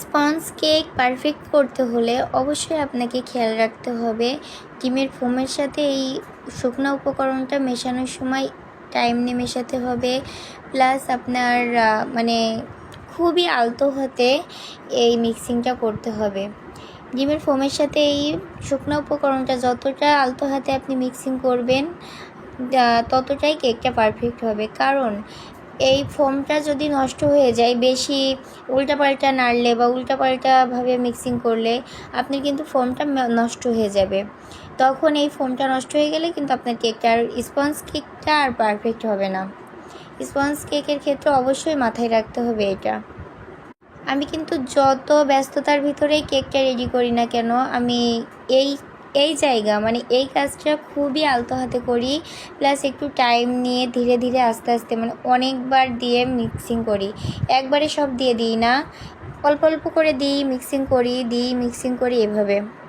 Sponge cake perfect করতে হলে অবশ্যই আপনাকে খেয়াল রাখতে হবে। ডিমের ফোমের সাথে এই শুকনো উপকরণটা মেশানোর সময় টাইম নিয়ে মেশাতে হবে। প্লাস আপনার মানে খুবই আলতো হাতে এই মিক্সিংটা করতে হবে। ডিমের ফোমের সাথে এই শুকনো উপকরণটা যতটা আলতো হাতে আপনি মিক্সিং করবেন ততটাই কেকটা পারফেক্ট হবে। কারণ এই ফোমটা যদি নষ্ট হয়ে যায়, বেশি উল্টাপাল্টা নাড়লে বা উল্টাপাল্টাভাবে মিক্সিং করলে আপনি কিন্তু ফোমটা নষ্ট হয়ে যাবে। তখন এই ফোমটা নষ্ট হয়ে গেলে কিন্তু আপনার কেকটা আর স্পঞ্জ কেকটা আর পারফেক্ট হবে না। স্পঞ্জ কেকের ক্ষেত্রে অবশ্যই মাথায় রাখতে হবে এটা। আমি কিন্তু যত ব্যস্ততার ভিতরেই কেকটা রেডি করি না কেন, আমি এই এই জায়গা মানে এই কাজটা খুবই আলতো হাতে করি প্লাস একটু টাইম নিয়ে ধীরে ধীরে আস্তে আস্তে মানে অনেকবার দিয়ে মিক্সিং করি। একবারে সব দিয়ে দিই না, অল্প অল্প করে দিই মিক্সিং করি, দিই মিক্সিং করি এভাবে।